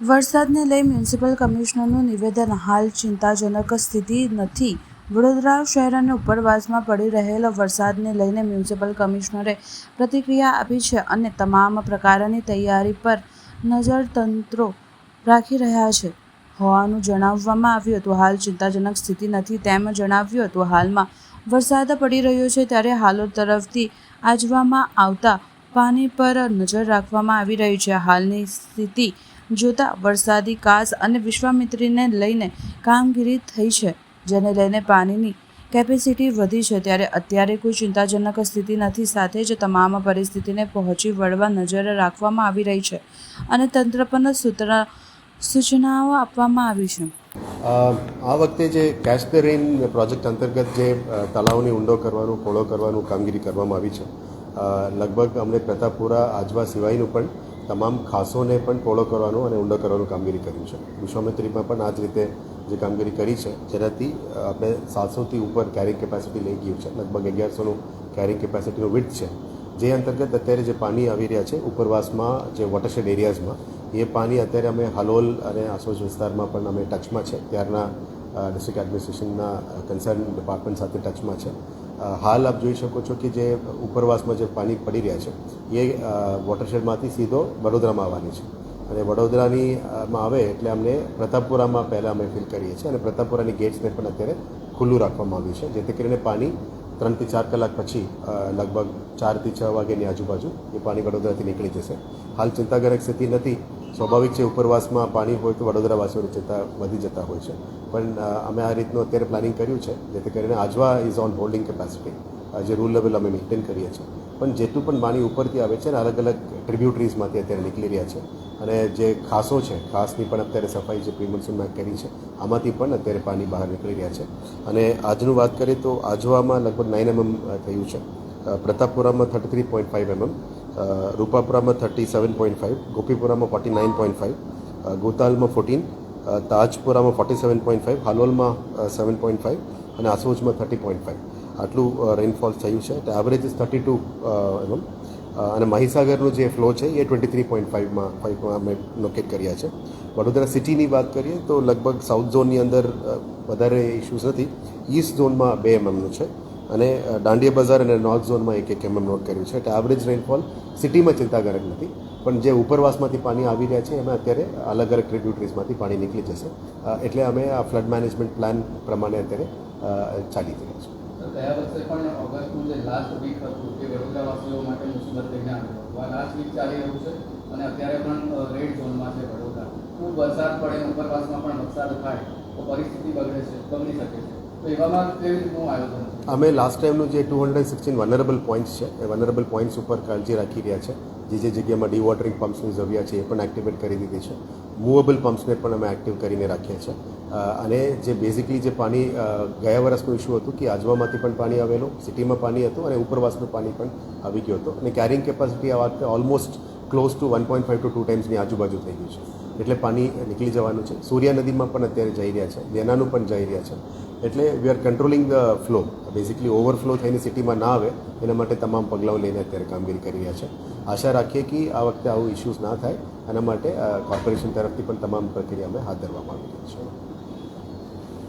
વરસાદને લઈ મ્યુનિસિપલ કમિશનરનું નિવેદન હાલ ચિંતાજનક સ્થિતિ નથી. વડોદરા શહેર અને ઉપરવાસમાં પડી રહેલો વરસાદને લઈને મ્યુનિસિપલ કમિશનરે પ્રતિક્રિયા આપી છે અને તમામ પ્રકારની તૈયારી પર નજર તંત્રો રાખી રહ્યા છે. હોવાનું જણાવવામાં આવ્યું હતું, હાલ ચિંતાજનક સ્થિતિ નથી તેમ જણાવ્યું હતું. હાલમાં વરસાદ પડી રહ્યો છે ત્યારે હાલો તરફથી આજવામાં આવતા પાણી પર નજર રાખવામાં આવી રહી છે. હાલની સ્થિતિ જોતા વરસાદી કાસ અને વિશ્વામિત્રીને લઈને કામગીરી થઈ છે, જેને લઈને પાણીની કેપેસિટી વધી છે. ત્યારે અત્યારે કોઈ ચિંતાજનક સ્થિતિ નથી. સાથે જ તમામ પરિસ્થિતિને પહોંચી વળવા નજર રાખવામાં આવી રહી છે અને તંત્ર પણ સૂત્ર, સૂચનાઓ આપવામાં આવી છે. આ વખતે જે કેચ ધ રેન પ્રોજેક્ટ અંતર્ગત જે તળાવની ઊંડો કરવાનું પહોળો કરવાનું કામગીરી કરવામાં આવી છે. લગભગ અમને પ્રતાપપુરા, આજવા, સિવાયનું પણ તમામ ખાસોને પણ પહોળો કરવાનું અને ઊંડો કરવાનું કામગીરી કર્યું છે. વિશ્વામિત્રીમાં પણ આ જ રીતે જે કામગીરી કરી છે, જેનાથી આપણે સાતસોથી ઉપર કેરિંગ કેપેસિટી લઈ ગયું છે. લગભગ અગિયારસોનું કેરિંગ કેપેસિટીનું વિડ્થ છે. જે અંતર્ગત અત્યારે જે પાણી આવી રહ્યા છે, ઉપરવાસમાં જે વોટરશેડ એરિયાઝમાં એ પાણી અત્યારે અમે હલોલ અને આસોજ વિસ્તારમાં પણ અમે ટચમાં છે. ત્યારના ડિસ્ટ્રિક્ટ એડમિનિસ્ટ્રેશનના કન્સર્ન ડિપાર્ટમેન્ટ સાથે ટચમાં છે. હાલ આપ જોઈ શકો છો કે જે ઉપરવાસમાં જે પાણી પડી રહ્યા છે, એ વોટરશેડમાંથી સીધો વડોદરામાં આવવાની છે. અને વડોદરાની માં આવે એટલે અમને પ્રતાપપુરામાં પહેલાં અમે ફિલ કરીએ છીએ અને પ્રતાપપુરાની ગેટ્સને પણ અત્યારે ખુલ્લું રાખવામાં આવ્યું છે, જેથી કરીને પાણી ત્રણથી ચાર કલાક પછી લગભગ ચારથી છ વાગ્યાની આજુબાજુ એ પાણી વડોદરાથી નીકળી જશે. હાલ ચિંતાજનક સ્થિતિ નથી સ્વાભાવિક છે, ઉપરવાસમાં પાણી હોય તો વડોદરાવાસીઓ જતા વધી જતા હોય છે. પણ અમે આ રીતનું અત્યારે પ્લાનિંગ કર્યું છે, જેથી કરીને Ajwa is on holding capacity જે રૂલ લેવલ અમે મેન્ટેન કરીએ છીએ. પણ જેટલું પણ પાણી ઉપરથી આવે છે ને, અલગ અલગ ટ્રિબ્યુટરીઝમાંથી અત્યારે નીકળી રહ્યા છે. અને જે ખાસો છે, ખાસની પણ અત્યારે સફાઈ જે પ્રિમોન્સૂનમાં કરી છે, આમાંથી પણ અત્યારે પાણી બહાર નીકળી રહ્યા છે. અને આજનું વાત કરીએ તો આજવામાં લગભગ નાઇન એમએમ થયું છે. પ્રતાપપુરામાં thirty three point five MM રૂપાપુરામાં થર્ટી સેવન પોઈન્ટ ફાઇવ ગોપીપુરામાં ફોર્ટી નાઇન પોઈન્ટ ફાઇવ ગોતાલમાં ફોર્ટીન તાજપુરામાં ફોર્ટી સેવન પોઈન્ટ ફાઇવ હાલોલમાં સેવન પોઈન્ટ ફાઇવ અને આસોજમાં થર્ટી પોઈન્ટ ફાઇવ આટલું રેઇનફોલ થયું છે. તો average is thirty two MM અને મહીસાગરનો જે ફ્લો છે, એ ટ્વેન્ટી થ્રી પોઈન્ટ ફાઇવમાં ફાઇવમાં અમે લોકેટ કર્યા છે. વડોદરા સિટીની વાત કરીએ, તો લગભગ સાઉથ ઝોનની અંદર વધારે ઇશ્યુઝ નથી. ઈસ્ટ ઝોનમાં બે એમએમનું છે. અને દાંડિયા બજાર અને નોર્થ ઝોનમાં એક એક એમએમ નોટ કર્યું છે. એટલે એવરેજ રેનફોલ સિટીમાં ચિંતાકારક નથી. પણ જે ઉપરવાસમાંથી પાણી આવી રહ્યા છે, એમાં અત્યારે અલગ અલગ ટ્રિબ્યુટરીઝમાંથી પાણી નીકળી જશે. એટલે અમે આ ફ્લડ મેનેજમેન્ટ પ્લાન પ્રમાણે અત્યારે ચાલી રહ્યા છીએ. પરિસ્થિતિ બગડે છે. અમે લાસ્ટ ટાઈમનું જે two hundred sixteen vulnerable points છે, એ વનરેબલ પોઈન્ટ્સ ઉપર કાળજી રાખી રહ્યા છે. જે જે જગ્યામાં ડીવોટરિંગ પમ્પ્સની જરૂરિયાત છે, એ પણ એક્ટિવેટ કરી દીધી છે. મૂવેબલ પમ્પ્સને પણ અમે એક્ટિવ કરીને રાખ્યા છે. અને જે બેઝિકલી જે પાણી ગયા વર્ષનું ઇશ્યુ હતું કે આજવામાંથી પણ પાણી આવેલું, સિટીમાં પાણી હતું અને ઉપરવાસનું પાણી પણ આવી ગયું હતું. અને કેરિંગ કેપેસિટી આ વખતે almost close to one point five two two ટાઈમ્સની આજુબાજુ થઈ ગયું છે. એટલે પાણી નીકળી જવાનું છે. સૂર્યા નદીમાં પણ અત્યારે જઈ રહ્યા છે. દેનાનું પણ જઈ રહ્યા છે. એટલે we are controlling the flow basically overflow થઈને સિટીમાં ના આવે, એના માટે તમામ પગલાઓ લઈને અત્યારે કામગીરી કરી રહ્યા છે. આશા રાખીએ કે આ વખતે આવું ઇશ્યુઝ ના થાય એના માટે કોર્પોરેશન તરફથી પણ તમામ પ્રક્રિયા અમે હાથ ધરવામાં આવી રહી છે.